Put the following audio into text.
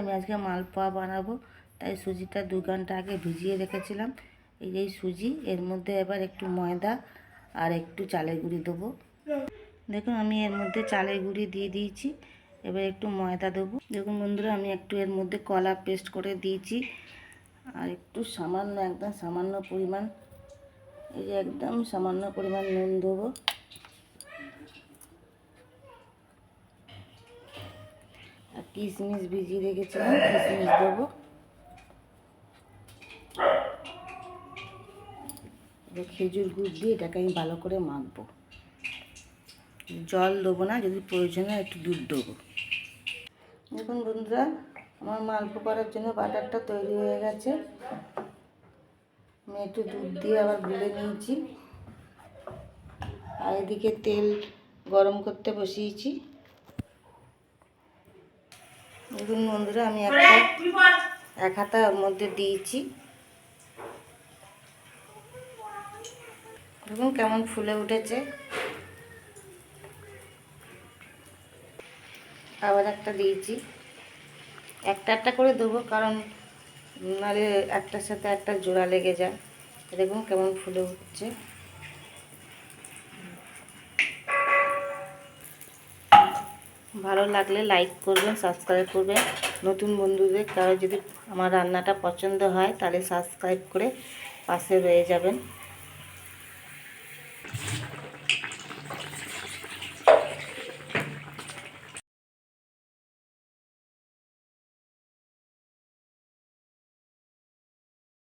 আমি আজকে মালপোয়া বানাবো। তাই সুজিটা দু ঘণ্টা আগে ভিজিয়ে রেখেছিলাম। এই যে সুজি, এর মধ্যে এবার একটু ময়দা আর একটু চালের গুঁড়ি দেবো। দেখুন, আমি এর মধ্যে চালের গুঁড়ি দিয়ে দিয়েছি। এবার একটু ময়দা দেবো। দেখুন বন্ধুরা, আমি একটু এর মধ্যে কলা পেস্ট করে দিয়েছি। আর একটু সামান্য, একদম সামান্য পরিমাণ, এই যে একদম সামান্য পরিমাণ নুন দেবো। আর কিশমিশ ভিজিয়ে রেখেছিলাম কিশমিশ দেবো। খেজুর গুড় দিয়ে এটাকে আমি ভালো করে মাখবো। জল দেবো না, যদি প্রয়োজন হয় একটু দুধ দেবো। দেখুন বন্ধুরা, আমার মালপো করার জন্য বাটারটা তৈরি হয়ে গেছে। আমি একটু দুধ দিয়ে আবার গুলে নিয়েছি। আর এদিকে তেল গরম করতে বসিয়েছি। দেখুন বন্ধুরা আমি একটা এক হাতা ওর মধ্যে দিয়েছি। দেখুন কেমন ফুলে উঠেছে। আবার একটা দিয়েছি। একটা একটা করে দেবো কারণ নাহলে একটার সাথে একটা জোড়া লেগে যায়। দেখুন কেমন ফুলে উঠছে। ভালো লাগলে লাইক করবেন সাবস্ক্রাইব করবেন। নতুন বন্ধুদের কারও যদি আমার রান্নাটা পছন্দ হয়, তাহলে সাবস্ক্রাইব করে পাশে রয়ে যাবেন।